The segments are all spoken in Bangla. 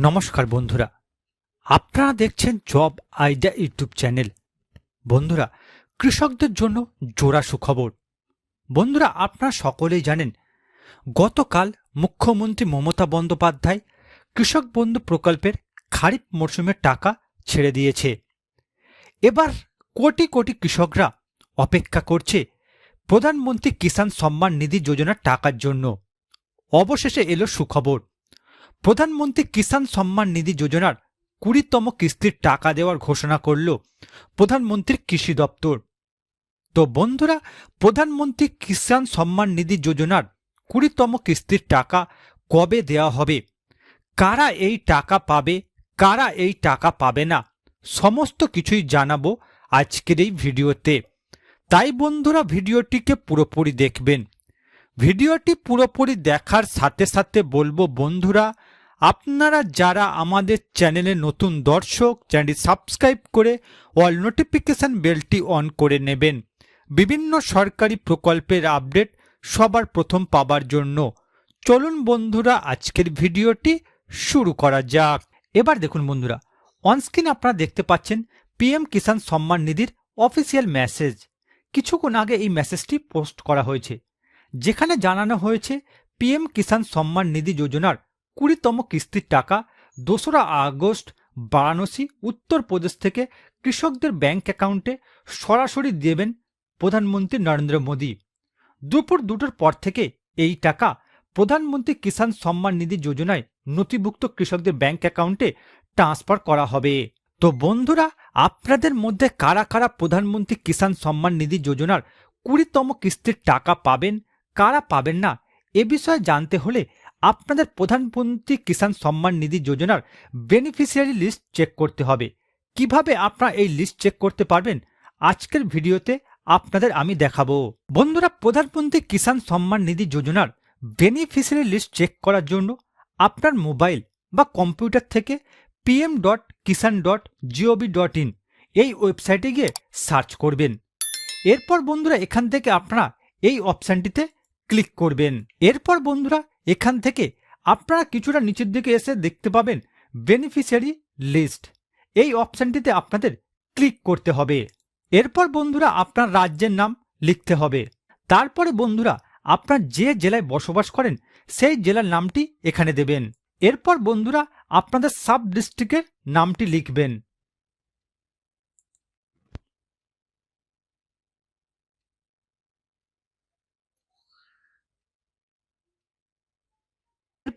নমস্কার বন্ধুরা। আপনারা দেখছেন জব আইডিয়া ইউটিউব চ্যানেল। বন্ধুরা, কৃষকদের জন্য জোড়া সুখবর। বন্ধুরা, আপনারা সকলেই জানেন, গতকাল মুখ্যমন্ত্রী মমতা বন্দ্যোপাধ্যায় কৃষক বন্ধু প্রকল্পের খারিফ মরশুমের টাকা ছেড়ে দিয়েছে। এবার কোটি কোটি কৃষকরা অপেক্ষা করছে প্রধানমন্ত্রী কিষাণ সম্মান নিধি যোজনার টাকার জন্য। অবশেষে এলো সুখবর। প্রধানমন্ত্রী কিষাণ সম্মান নিধি যোজনার কুড়িতম কিস্তির টাকা দেওয়ার ঘোষণা করল প্রধানমন্ত্রীর কৃষি দপ্তর। তো বন্ধুরা, প্রধানমন্ত্রী কিষাণ সম্মান নিধি যোজনার কুড়িতম কিস্তির টাকা কবে দেওয়া হবে? কারা এই টাকা পাবে? কারা এই টাকা পাবে না? সমস্ত কিছুই জানাব আজকের এই ভিডিওতে। তাই বন্ধুরা, ভিডিওটিকে পুরোপুরি দেখবেন। ভিডিওটি পুরোপুরি দেখার সাথে সাথে বলব বন্ধুরা আপনারা যারা আমাদের চ্যানেলে নতুন দর্শক, চ্যানেলটি সাবস্ক্রাইব করে অল নোটিফিকেশন বেলটি অন করে নেবেন। বিভিন্ন সরকারি প্রকল্পের আপডেট সবার প্রথম পাবার জন্য। চলুন বন্ধুরা, আজকের ভিডিওটি শুরু করা যাক। এবার দেখুন বন্ধুরা অনস্ক্রিন আপনারা দেখতে পাচ্ছেন PM Kisan Samman নিধির official message কিছুক্ষণ আগে এই মেসেজটি পোস্ট করা হয়েছে। যেখানে জানানো হয়েছে পিএম কিষাণ সম্মান নিধি যোজনার কুড়িতম কিস্তির টাকা দোসরা আগস্ট বারাণসী উত্তরপ্রদেশ থেকে কৃষকদের ব্যাংক অ্যাকাউন্টে সরাসরি দেবেন প্রধানমন্ত্রী নরেন্দ্র মোদী। দুপুর দুটোর পর থেকে এই টাকা প্রধানমন্ত্রী কিষাণ সম্মান নিধি যোজনায় নথিভুক্ত কৃষকদের ব্যাংক অ্যাকাউন্টে ট্রান্সফার করা হবে। তো বন্ধুরা, আপনাদের মধ্যে কারা কারা প্রধানমন্ত্রী কিষাণ সম্মান নিধি যোজনার কুড়িতম কিস্তির টাকা পাবেন, কারা পাবেন না, এ বিষয়ে জানতে হলে আপনাদের প্রধানমন্ত্রী কিষাণ সম্মান নিধি যোজনার বেনিফিশিয়ারি লিস্ট চেক করতে হবে। কীভাবে আপনারা এই লিস্ট চেক করতে পারবেন? আজকের ভিডিওতে আপনাদের আমি দেখাবো। বন্ধুরা প্রধানমন্ত্রী কিষাণ সম্মান নিধি যোজনার বেনিফিশিয়ারি লিস্ট চেক করার জন্য আপনার মোবাইল বা কম্পিউটার থেকে PM dot Kisan dot GOV dot in এই ওয়েবসাইটে গিয়ে সার্চ করবেন। এরপর বন্ধুরা, এখান থেকে আপনারা এই অপশানটিতে ক্লিক করবেন। এরপর বন্ধুরা এখান থেকে আপনারা কিছুটা নিচের দিকে এসে দেখতে পাবেন বেনিফিশিয়ারি লিস্ট এই অপশানটিতে আপনাদের ক্লিক করতে হবে। এরপর বন্ধুরা আপনার রাজ্যের নাম লিখতে হবে। তারপরে বন্ধুরা আপনার যে জেলায় বসবাস করেন, সেই জেলার নামটি এখানে দেবেন। এরপর বন্ধুরা আপনাদের সাব ডিস্ট্রিক্টের নামটি লিখবেন।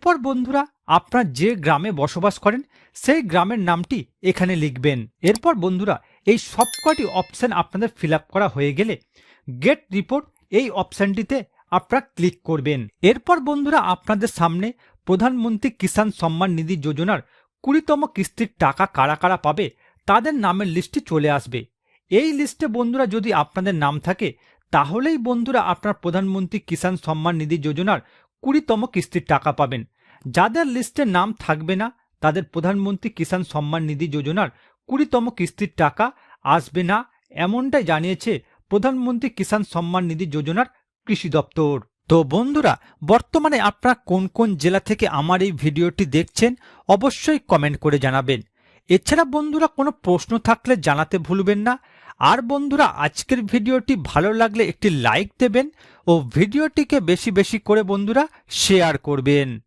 এরপর বন্ধুরা আপনার যে গ্রামে বসবাস করেন, সেই গ্রামের নামটি এখানে লিখবেন। এরপর বন্ধুরা এই সবকটি অপশন আপনাদের ফিল করা হয়ে গেলে গেট রিপোর্ট এই অপশনটিতে আপনারা ক্লিক করবেন। এরপর বন্ধুরা আপনাদের সামনে প্রধানমন্ত্রী কিষাণ সম্মান নিধি যোজনার কুড়িতম কিস্তির টাকা কারা কারা পাবে, তাদের নামের লিস্টটি চলে আসবে। এই লিস্টে বন্ধুরা যদি আপনাদের নাম থাকে, তাহলেই বন্ধুরা আপনার প্রধানমন্ত্রী কিষাণ সম্মান নিধি যোজনার কুড়িতম কিস্তির টাকা পাবেন। যাদের লিস্টে নাম থাকবে না, তাদের প্রধানমন্ত্রী কিষাণ সম্মান নিধি যোজনার কুড়িতম কিস্তির টাকা আসবে না, এমনটাই জানিয়েছে প্রধানমন্ত্রী কিষাণ সম্মান নিধি যোজনার কৃষি দপ্তর। তো বন্ধুরা, বর্তমানে আপনারা কোন কোন জেলা থেকে আমার এই ভিডিওটি দেখছেন, অবশ্যই কমেন্ট করে জানাবেন। এছাড়া বন্ধুরা, কোনো প্রশ্ন থাকলে জানাতে ভুলবেন না। আর বন্ধুরা, আজকের ভিডিওটি ভালো লাগলে একটি লাইক দেবেন ও ভিডিওটিকে বেশি বেশি করে বন্ধুরা শেয়ার করবেন।